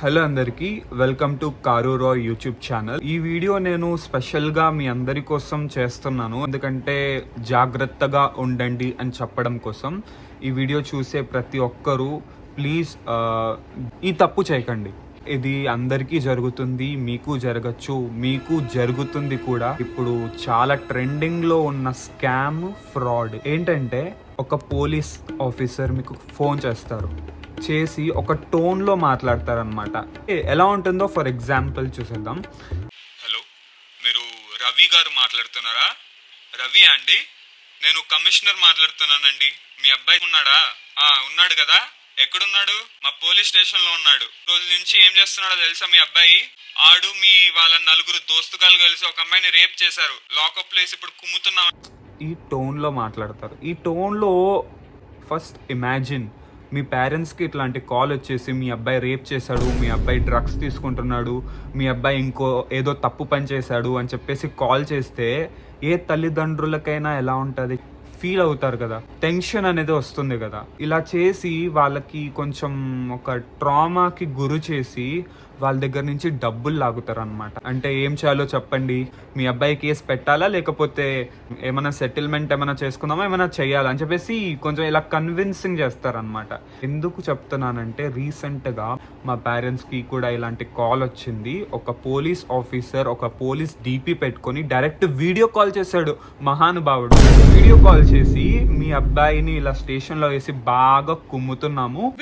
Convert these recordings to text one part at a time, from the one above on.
Hello అందరికీ welcome to కారు రాయ్ యూట్యూబ్ ఛానల్. ఈ వీడియో నేను స్పెషల్గా మీ అందరి కోసం చేస్తున్నాను. ఎందుకంటే జాగ్రత్తగా ఉండండి అని చెప్పడం కోసం ఈ వీడియో చూసే ప్రతి ఒక్కరూ ప్లీజ్ ఈ తప్పు చేయకండి. ఇది అందరికీ జరుగుతుంది మీకు జరగచ్చు మీకు జరుగుతుంది కూడా. ఇప్పుడు చాలా ట్రెండింగ్లో ఉన్న స్కామ్ ఫ్రాడ్. ఏంటంటే ఒక పోలీస్ ఆఫీసర్ మీకు ఫోన్ చేస్తారు. చేసి ఒక టోన్లో మాట్లాడతారనమాట ఎలా ఉంటుందో ఫర్ ఎగ్జాంపుల్ చూసేద్దాం. హలో మీరు రవి గారు మాట్లాడుతున్నారా? రవి అండి నేను కమిషనర్ మాట్లాడుతున్నానండి. మీ అబ్బాయి ఉన్నాడా? ఆ ఉన్నాడు కదా. ఎక్కడున్నాడు? మా పోలీస్ స్టేషన్లో ఉన్నాడు రోజు నుంచి ఏం చేస్తున్నాడో తెలుసా మీ అబ్బాయి? ఆడు మీ వాళ్ళ నలుగురు దోస్తుగాలు కలిసి ఒక అమ్మాయిని రేప్ చేశారు. లాకప్ ప్లేస్ ఇప్పుడు కుమ్ముతున్నాం. ఈ టోన్లో మాట్లాడతారు. ఈ టోన్లో ఫస్ట్ ఇమాజిన్. మీ పేరెంట్స్కి ఇట్లాంటి కాల్ వచ్చేసి మీ అబ్బాయి రేప్ చేశాడు మీ అబ్బాయి డ్రగ్స్ తీసుకుంటున్నాడు మీ అబ్బాయి ఇంకో ఏదో తప్పు పని చేశాడు అని చెప్పేసి కాల్ చేస్తే ఏ తల్లిదండ్రులకైనా ఎలా ఉంటుంది? ఫీల్ అవుతారు కదా. టెన్షన్ అనేది వస్తుంది కదా. ఇలా చేసి వాళ్ళకి కొంచెం ఒక ట్రామాకి గురి చేసి వాళ్ళ దగ్గర నుంచి డబ్బులు లాగుతారు అనమాట అంటే ఏం చేయాలో చెప్పండి. మీ అబ్బాయి కేసు పెట్టాలా? లేకపోతే ఏమైనా సెటిల్మెంట్ ఏమైనా చేసుకుందామా? ఏమైనా చేయాలా? అని చెప్పేసి కొంచెం ఇలా కన్విన్సింగ్ చేస్తారనమాట ఎందుకు చెప్తున్నానంటే రీసెంట్గా మా పేరెంట్స్కి కూడా ఇలాంటి కాల్ వచ్చింది. ఒక పోలీస్ ఆఫీసర్ ఒక పోలీస్ డీపీ పెట్టుకొని డైరెక్ట్ వీడియో కాల్ చేశాడు మహానుభావుడు. వీడియో కాల్ చేసి మీ అబ్బాయిని ఇలా స్టేషన్లో వేసి బాగా కుమ్ముతున్నాము.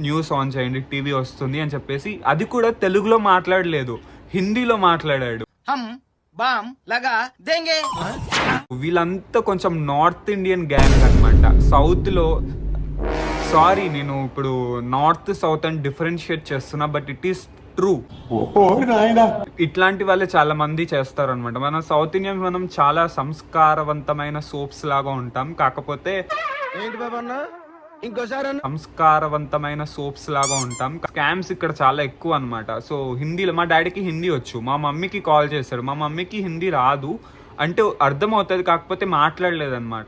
న్యూస్ ఆన్ చేయండి టీవీ వస్తుంది. వస్తుంది అని చెప్పేసి అది కూడా తెలుగులో మాట్లాడలేదు హిందీలో మాట్లాడాడు. బామ్ లగా వీళ్ళంతా కొంచెం నార్త్ ఇండియన్ గ్యాంగ్ అనమాట సౌత్లో సారీ నేను ఇప్పుడు నార్త్ సౌత్ అని డిఫరెన్షియేట్ చేస్తున్నా బట్ ఇట్ ఈస్ ట్రూ. ఇట్లాంటి వాళ్ళే చాలా మంది చేస్తారు అనమాట మన సౌత్ ఇండియన్ మనం చాలా సంస్కారవంతమైన సోప్స్ లాగా ఉంటాం. కాకపోతే ఏంటి ఇంకోసారి సంస్కారవంతమైన సోప్స్ లాగా ఉంటాం. స్కామ్స్ ఇక్కడ చాలా ఎక్కువ అనమాట సో హిందీలో మా డాడీకి హిందీ వచ్చు. మా మమ్మీకి కాల్ చేశాడు. మా మమ్మీకి హిందీ రాదు. అంటే అర్థమవుతుంది కాకపోతే మాట్లాడలేదన్నమాట.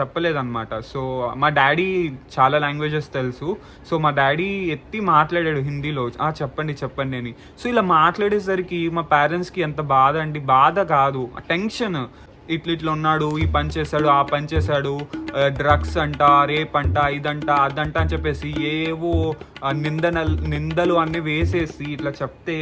చెప్పలేదన్నమాట. సో మా డాడీ చాలా లాంగ్వేజెస్ తెలుసు. సో మా డాడీ ఎత్తి మాట్లాడాడు హిందీలో. చెప్పండి చెప్పండి అని. సో ఇలా మాట్లాడేసరికి మా పేరెంట్స్కి ఎంత బాధ అండి. బాధ కాదు. టెన్షన్. ఇట్లా ఇట్లా ఉన్నాడు ఈ పని చేశాడు ఆ పని చేశాడు డ్రగ్స్ అంట రేప్ అంట ఇదంట అదంట అని చెప్పేసి ఏవో ఆ, నిందన నిందలు అన్ని వేసేసి ఇట్లా చెప్తే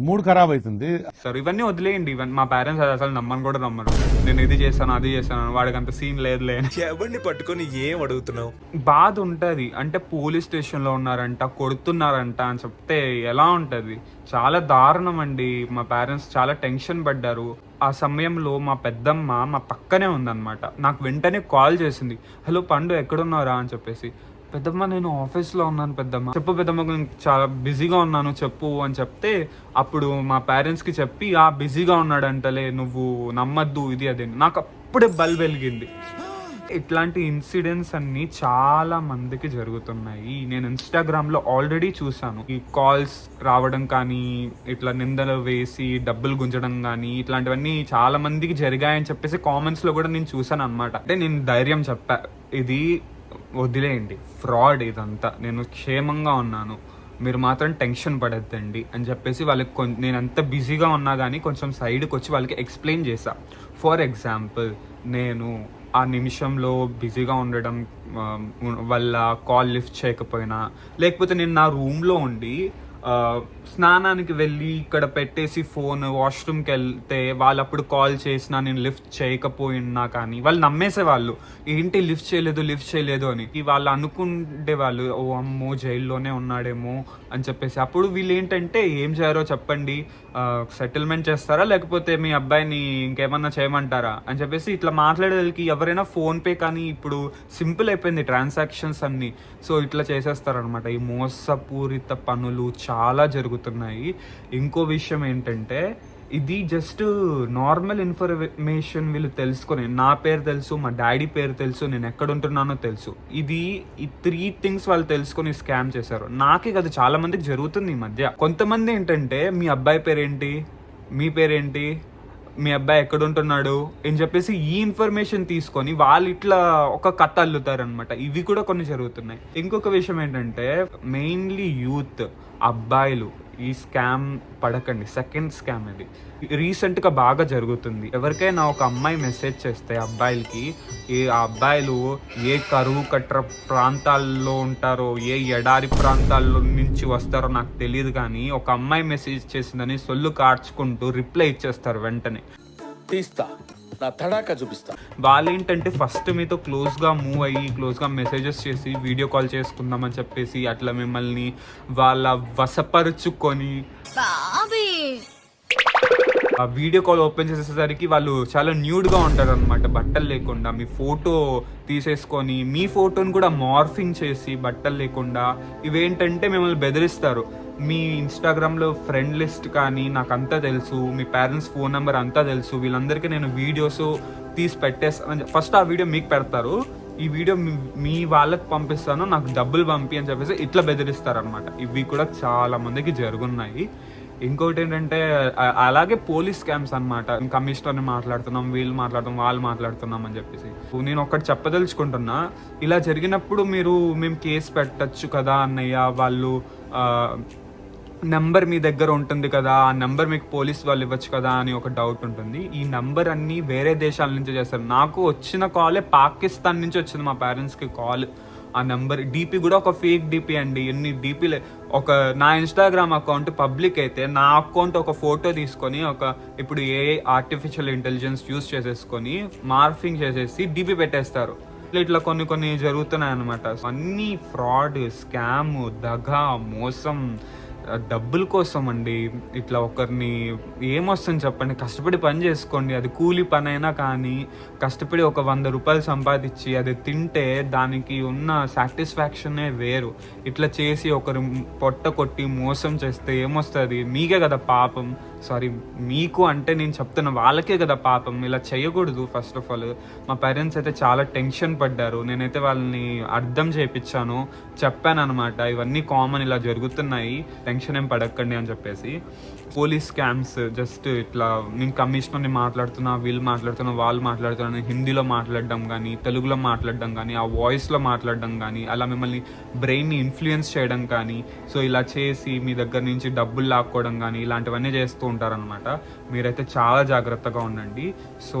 మూడ్ ఖరాబ్ అవుతుంది సార్ ఇవన్నీ వదిలేయండి. ఇవన్నీ మా పేరెంట్స్ అది అసలు నమ్మని కూడా నమ్మరు. నేను ఇది చేస్తాను అది చేస్తాను వాడికి అంత సీన్ లేదులే. ఎవరిని పట్టుకొని ఏం అడుగుతున్నావు? బాధ ఉంటది. అంటే పోలీస్ స్టేషన్లో ఉన్నారంట కొడుతున్నారంట అని చెప్తే ఎలా ఉంటది? చాలా దారుణం అండి. మా పేరెంట్స్ చాలా టెన్షన్ పడ్డారు. ఆ సమయంలో మా పెద్దమ్మ మా పక్కనే ఉందన్నమాట. నాకు వెంటనే కాల్ చేసింది. హలో పండు ఎక్కడున్నారా అని చెప్పేసి. పెద్దమ్మ నేను ఆఫీస్లో ఉన్నాను పెద్దమ్మ. చెప్పు పెద్దమ్మ నేను చాలా బిజీగా ఉన్నాను చెప్పు అని చెప్తే అప్పుడు మా పేరెంట్స్కి చెప్పి ఆ బిజీగా ఉన్నాడంటలే నువ్వు నమ్మద్దు ఇది అదే నాకు అప్పుడే బల్ వెలిగింది. ఇట్లాంటి ఇన్సిడెంట్స్ అన్ని చాలా మందికి జరుగుతున్నాయి. నేను ఇన్స్టాగ్రామ్లో ఆల్రెడీ చూసాను ఈ కాల్స్ రావడం కానీ ఇట్లా నిందలు వేసి డబ్బులు గుంజడం కానీ ఇట్లాంటివన్నీ చాలా మందికి జరిగాయని చెప్పేసి కామెంట్స్లో కూడా నేను చూసాను అనమాట అంటే నేను ధైర్యం చెప్పా ఇది వదిలేయండి. ఫ్రాడ్ ఇదంతా. నేను క్షేమంగా ఉన్నాను. మీరు మాత్రం టెన్షన్ పడద్దండి అని చెప్పేసి వాళ్ళకి కొ నేను ఎంత బిజీగా ఉన్నా కానీ కొంచెం సైడ్కి వచ్చి వాళ్ళకి ఎక్స్ప్లెయిన్ చేశా. ఫర్ ఎగ్జాంపుల్ నేను ఆ నిమిషంలో బిజీగా ఉండడం వల్ల కాల్ లిఫ్ట్ చేయకపోయినా లేకపోతే నేను నా రూమ్లో ఉండి స్నానానికి వెళ్ళి ఇక్కడ పెట్టేసి ఫోన్ వాష్రూమ్కి వెళ్తే వాళ్ళు అప్పుడు కాల్ చేసినా నేను లిఫ్ట్ చేయకపోయినా కానీ వాళ్ళు నమ్మేసే వాళ్ళు ఏంటి లిఫ్ట్ చేయలేదు లిఫ్ట్ చేయలేదు అని. వాళ్ళు అనుకుండే వాళ్ళు ఓ అమ్మో జైల్లోనే ఉన్నాడేమో అని చెప్పేసి. అప్పుడు వీళ్ళు ఏంటంటే ఏం చేయారో చెప్పండి సెటిల్మెంట్ చేస్తారా? లేకపోతే మీ అబ్బాయిని ఇంకేమన్నా చేయమంటారా? అని చెప్పేసి ఇట్లా మాట్లాడేదానికి ఎవరైనా ఫోన్పే కానీ ఇప్పుడు సింపుల్ అయిపోయింది ట్రాన్సాక్షన్స్ అన్ని. సో ఇట్లా చేసేస్తారనమాట ఈ మోసపూరిత పనులు చాలా జరుగుతున్నాయి. ఇంకో విషయం ఏంటంటే ఇది జస్ట్ నార్మల్ ఇన్ఫర్మేషన్ వీళ్ళు తెలుసుకొని నా పేరు తెలుసు మా డాడీ పేరు తెలుసు నేను ఎక్కడ ఉంటున్నానో తెలుసు. ఇది ఈ త్రీ థింగ్స్ వాళ్ళు తెలుసుకొని స్కామ్ చేశారు. నాకే కదా చాలా మందికి జరుగుతుంది ఈ మధ్య. కొంతమంది ఏంటంటే మీ అబ్బాయి పేరేంటి? మీ పేరేంటి? మీ అబ్బాయి ఎక్కడ ఉంటున్నాడు? అని చెప్పేసి ఈ ఇన్ఫర్మేషన్ తీసుకొని వాళ్ళు ఇట్లా ఒక కథ అల్లుతారు అనమాట ఇవి కూడా కొన్ని జరుగుతున్నాయి. ఇంకొక విషయం ఏంటంటే మెయిన్లీ యూత్ అబ్బాయిలు ఈ స్కామ్ పడకండి. సెకండ్ స్కామ్ ఇది. రీసెంట్గా బాగా జరుగుతుంది. ఎవరికైనా ఒక అమ్మాయి మెసేజ్ చేస్తే అబ్బాయిలకి ఏ ఆ అబ్బాయిలు ఏ కరువు కట్ర ప్రాంతాల్లో ఉంటారో ఏ ఎడారి ప్రాంతాల్లో నుంచి వస్తారో నాకు తెలియదు కానీ ఒక అమ్మాయి మెసేజ్ చేసిందని సొల్లు కార్చుకుంటూ రిప్లై ఇచ్చేస్తారు వెంటనే. తీస్తా నా తడాక చూపిస్తా. వాళ్ళు ఏంటంటే ఫస్ట్ మీతో క్లోజ్గా మూవ్ అయ్యి క్లోజ్గా మెసేజెస్ చేసి వీడియో కాల్ చేసుకుందామని చెప్పేసి అట్లా మిమ్మల్ని వాళ్ళ వశపరుచుకొని బాబీ! ఆ వీడియో కాల్ ఓపెన్ చేసేసరికి వాళ్ళు చాలా న్యూడ్గా ఉంటారు అనమాట బట్టలు లేకుండా మీ ఫోటో తీసేసుకొని మీ ఫోటోని కూడా మార్ఫింగ్ చేసి బట్టలు లేకుండా ఇవేంటంటే మిమ్మల్ని బెదిరిస్తారు. మీ ఇన్స్టాగ్రామ్లో ఫ్రెండ్ లిస్ట్ కానీ నాకు అంతా తెలుసు మీ పేరెంట్స్ ఫోన్ నెంబర్ అంతా తెలుసు వీళ్ళందరికీ నేను వీడియోస్ తీసి పెట్టేస్తాను ఫస్ట్ ఆ వీడియో మీకు పెడతారు. ఈ వీడియో మీ- మీ వాళ్ళకి పంపిస్తాను నాకు డబ్బులు పంపి అని చెప్పేసి ఇట్లా బెదిరిస్తారు అనమాట ఇవి కూడా చాలా మందికి జరుగున్నాయి. ఇంకోటి ఏంటంటే అలాగే పోలీస్ స్కామ్స్ అనమాట కమిషనర్ని మాట్లాడుతున్నాం వీళ్ళు మాట్లాడుతున్నాం వాళ్ళు మాట్లాడుతున్నాం అని చెప్పేసి. నేను ఒకటి చెప్పదలుచుకుంటున్నా ఇలా జరిగినప్పుడు మీరు మేము కేసు పెట్టచ్చు కదా అన్నయ్య వాళ్ళు నెంబర్ మీ దగ్గర ఉంటుంది కదా ఆ నెంబర్ మీకు పోలీస్ వాళ్ళు ఇవ్వచ్చు కదా అని ఒక డౌట్ ఉంటుంది. ఈ నెంబర్ అన్నీ వేరే దేశాల నుంచి చేస్తారు. నాకు వచ్చిన కాలే పాకిస్తాన్ నుంచి వచ్చింది మా పేరెంట్స్కి కాల్. ఆ నెంబర్. డీపీ కూడా ఒక ఫేక్ డీపీ అండి. ఎన్ని డీపీలే ఒక నా ఇన్స్టాగ్రామ్ అకౌంట్ పబ్లిక్ అయితే నా అకౌంట్ ఒక ఫోటో తీసుకొని ఒక ఇప్పుడు ఏ ఆర్టిఫిషియల్ ఇంటెలిజెన్స్ యూస్ చేసేసుకొని మార్ఫింగ్ చేసేసి డీపీ పెట్టేస్తారు. ఇట్లా కొన్ని కొన్ని జరుగుతున్నాయి అనమాట అన్ని ఫ్రాడ్ స్కామ్ దగ మోసం డబ్బుల కోసం అండి ఇట్లా ఒకరిని ఏమొస్తుంది చెప్పండి? కష్టపడి పని చేసుకోండి. అది కూలి పని అయినా కానీ కష్టపడి ఒక వంద రూపాయలు సంపాదించి అది తింటే దానికి ఉన్న సాటిస్ఫాక్షనే వేరు. ఇట్లా చేసి ఒకరు పొట్ట కొట్టి మోసం చేస్తే ఏమొస్తుంది? మీకే కదా పాపం. సారీ మీకు అంటే నేను చెప్తున్న వాళ్ళకే కదా పాపం. ఇలా చేయకూడదు ఫస్ట్ ఆఫ్ ఆల్. మా పేరెంట్స్ అయితే చాలా టెన్షన్ పడ్డారు. నేనైతే వాళ్ళని అర్థం చేయించాను చెప్పాను అనమాట ఇవన్నీ కామన్ ఇలా జరుగుతున్నాయి. టెన్షన్ ఏం పడక్కండి అని చెప్పేసి పోలీస్ స్కామ్స్ జస్ట్ ఇట్లా నేను కమిషనర్ని మాట్లాడుతున్నా వీళ్ళు మాట్లాడుతున్నా వాళ్ళు మాట్లాడుతున్నా హిందీలో మాట్లాడడం కానీ తెలుగులో మాట్లాడడం కానీ ఆ వాయిస్లో మాట్లాడడం కానీ అలా మిమ్మల్ని బ్రెయిన్ని ఇన్ఫ్లుయెన్స్ చేయడం కానీ సో ఇలా చేసి మీ దగ్గర నుంచి డబ్బులు లాక్కోవడం కానీ ఇలాంటివన్నీ చేస్తూ ఉంటారనమాట మీరైతే చాలా జాగ్రత్తగా ఉండండి. సో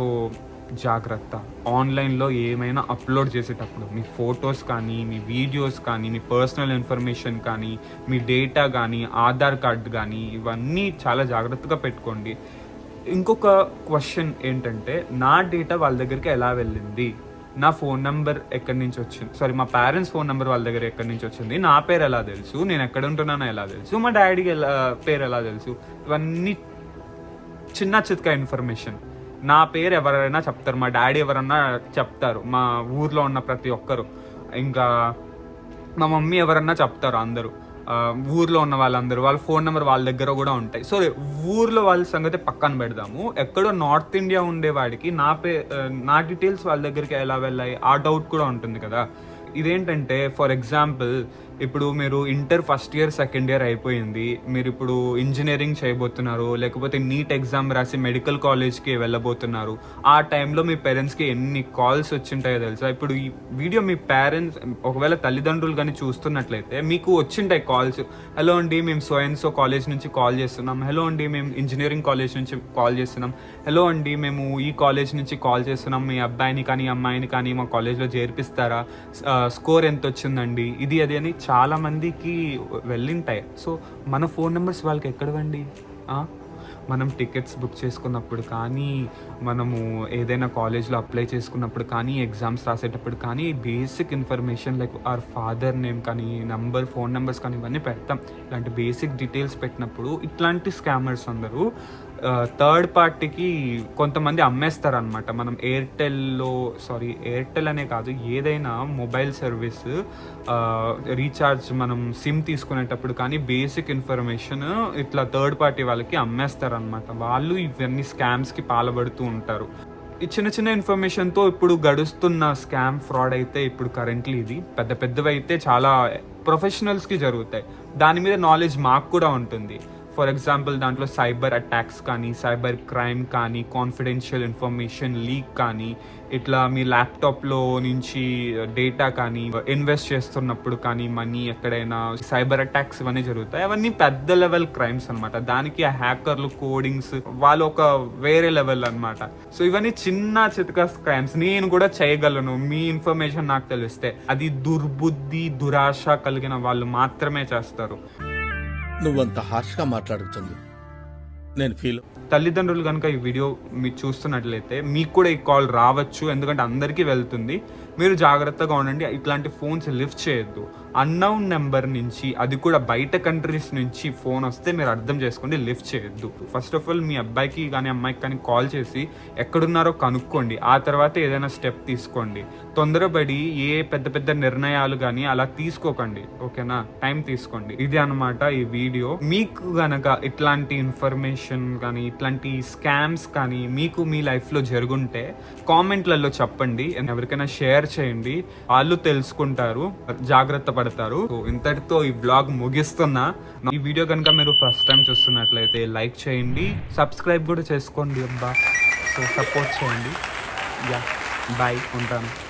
జాగ్రత్త. ఆన్లైన్లో ఏమైనా అప్లోడ్ చేసేటప్పుడు మీ ఫొటోస్ కానీ మీ వీడియోస్ కానీ మీ పర్సనల్ ఇన్ఫర్మేషన్ కానీ మీ డేటా కానీ ఆధార్ కార్డ్ కానీ ఇవన్నీ చాలా జాగ్రత్తగా పెట్టుకోండి. ఇంకొక క్వశ్చన్ ఏంటంటే నా డేటా వాళ్ళ దగ్గరికి ఎలా వెళ్ళింది? నా ఫోన్ నెంబర్ ఎక్కడి నుంచి వచ్చింది? సారీ మా పేరెంట్స్ ఫోన్ నెంబర్ వాళ్ళ దగ్గర ఎక్కడి నుంచి వచ్చింది? నా పేరు ఎలా తెలుసు? నేను ఎక్కడ ఉంటున్నానో ఎలా తెలుసు? మా డాడీకి ఎలా పేరు ఎలా తెలుసు? ఇవన్నీ చిన్న చిత్క ఇన్ఫర్మేషన్. నా పేరు ఎవరైనా చెప్తారు మా డాడీ ఎవరన్నా చెప్తారు మా ఊర్లో ఉన్న ప్రతి ఒక్కరు. ఇంకా మా మమ్మీ ఎవరన్నా చెప్తారు అందరూ. ఊర్లో ఉన్న వాళ్ళందరూ వాళ్ళ ఫోన్ నెంబర్ వాళ్ళ దగ్గర కూడా ఉంటాయి. సో ఊర్లో వాళ్ళ సంగతి పక్కన పెడదాము. ఎక్కడో నార్త్ ఇండియా ఉండేవాడికి నా పే నా డీటెయిల్స్ వాళ్ళ దగ్గరికి ఎలా వెళ్ళాయి ఆ డౌట్ కూడా ఉంటుంది కదా. ఇదేంటంటే ఫర్ ఎగ్జాంపుల్ ఇప్పుడు మీరు inter first year second year అయిపోయింది. మీరు ఇప్పుడు ఇంజనీరింగ్ చేయబోతున్నారు లేకపోతే నీట్ ఎగ్జామ్ రాసి మెడికల్ కాలేజ్కి వెళ్ళబోతున్నారు. ఆ టైంలో మీ పేరెంట్స్కి ఎన్ని కాల్స్ వచ్చింటాయో తెలుసా? ఇప్పుడు ఈ వీడియో మీ పేరెంట్స్ ఒకవేళ తల్లిదండ్రులు కానీ చూస్తున్నట్లయితే మీకు వచ్చింటాయి కాల్స్. హలో అండి మేము సో అండ్ సో కాలేజ్ నుంచి కాల్ చేస్తున్నాం. హలో అండి మేము ఇంజనీరింగ్ కాలేజ్ నుంచి కాల్ చేస్తున్నాం. హలో అండి మేము ఈ కాలేజ్ నుంచి కాల్ చేస్తున్నాం. మీ అబ్బాయిని కానీ అమ్మాయిని కానీ మా కాలేజ్లో చేర్పిస్తారా? స్కోర్ ఎంత వచ్చిందండి ఇది అది అని చాలా మందికి వెళ్ళింటాయి. సో మన ఫోన్ నెంబర్స్ వాళ్ళకి ఎక్కడవండి మనం టికెట్స్ బుక్ చేసుకున్నప్పుడు కానీ మనము ఏదైనా కాలేజ్లో అప్లై చేసుకున్నప్పుడు కానీ ఎగ్జామ్స్ రాసేటప్పుడు కానీ basic information like or father name కానీ నంబర్ ఫోన్ నెంబర్స్ కానీ ఇవన్నీ పెడతాం. ఇలాంటి బేసిక్ డీటెయిల్స్ పెట్టినప్పుడు ఇట్లాంటి స్కామర్స్ అందరూ థర్డ్ పార్టీకి కొంతమంది అమ్మేస్తారు అనమాట మనం ఎయిర్టెల్లో సారీ ఎయిర్టెల్ అనే కాదు ఏదైనా మొబైల్ సర్వీస్ రీఛార్జ్ మనం సిమ్ తీసుకునేటప్పుడు కానీ బేసిక్ ఇన్ఫర్మేషన్ ఇట్లా థర్డ్ పార్టీ వాళ్ళకి అమ్మేస్తారు అనమాట వాళ్ళు ఇవన్నీ స్కామ్స్కి పాల్పడుతూ ఉంటారు. ఈ చిన్న చిన్న ఇన్ఫర్మేషన్తో ఇప్పుడు గడుస్తున్న స్కామ్ ఫ్రాడ్ అయితే ఇప్పుడు కరెంట్లీ ఇది. పెద్ద పెద్దవి అయితే చాలా ప్రొఫెషనల్స్కి జరుగుతాయి. దాని మీద నాలెడ్జ్ మాకు కూడా ఉంటుంది. ఫర్ ఎగ్జాంపుల్ దాంట్లో సైబర్ అటాక్స్ కానీ సైబర్ క్రైమ్ కానీ కాన్ఫిడెన్షియల్ ఇన్ఫర్మేషన్ లీక్ కానీ ఇట్లా మీ ల్యాప్టాప్లో నుంచి డేటా కానీ ఇన్వెస్ట్ చేస్తున్నప్పుడు కానీ మనీ ఎక్కడైనా సైబర్ అటాక్స్ ఇవన్నీ జరుగుతాయి. అవన్నీ పెద్ద లెవెల్ క్రైమ్స్ అనమాట దానికి ఆ హ్యాకర్లు కోడింగ్స్ వాళ్ళు ఒక వేరే లెవెల్ అన్నమాట. సో ఇవన్నీ చిన్న చితక క్రైమ్స్ నేను కూడా చేయగలను. మీ ఇన్ఫర్మేషన్ నాకు తెలిస్తే అది దుర్బుద్ధి దురాశ కలిగిన వాళ్ళు మాత్రమే చేస్తారు. నువ్వంత హార్ష్గా మాట్లాడుతుంది. నేను ఫీల్ తల్లిదండ్రులు కనుక ఈ వీడియో మీరు చూస్తున్నట్లయితే మీకు కూడా ఈ కాల్ రావచ్చు ఎందుకంటే అందరికీ వెళ్తుంది. మీరు జాగ్రత్తగా ఉండండి ఇట్లాంటి ఫోన్స్ లిఫ్ట్ చేయొద్దు. అన్నౌన్ నెంబర్ నుంచి అది కూడా బయట కంట్రీస్ నుంచి ఫోన్ వస్తే మీరు అర్థం చేసుకోండి లిఫ్ట్ చేయొద్దు. ఫస్ట్ ఆఫ్ ఆల్ మీ అబ్బాయికి కానీ అమ్మాయికి కానీ కాల్ చేసి ఎక్కడున్నారో కనుక్కోండి. ఆ తర్వాత ఏదైనా స్టెప్ తీసుకోండి. తొందరపడి ఏ పెద్ద పెద్ద నిర్ణయాలు కానీ అలా తీసుకోకండి. ఓకేనా? టైం తీసుకోండి. ఇది అన్నమాట ఈ వీడియో. మీకు గనక ఇట్లాంటి ఇన్ఫర్మేషన్ కానీ ఇట్లాంటి స్కామ్స్ కానీ మీకు మీ లైఫ్లో జరుగుంటే కామెంట్లలో చెప్పండి. ఎవరికైనా షేర్ చేయండి వాళ్ళు తెలుసుకుంటారు జాగ్రత్త పడతారు. ఇంతటితో ఈ బ్లాగ్ ముగిస్తున్నా. ఈ వీడియో కనుక మీరు ఫస్ట్ టైం చూస్తున్నట్లయితే లైక్ చేయండి. సబ్స్క్రైబ్ కూడా చేసుకోండి అబ్బా. సో సపోర్ట్ చేయండి. యా బాయ్ ఉంటాను.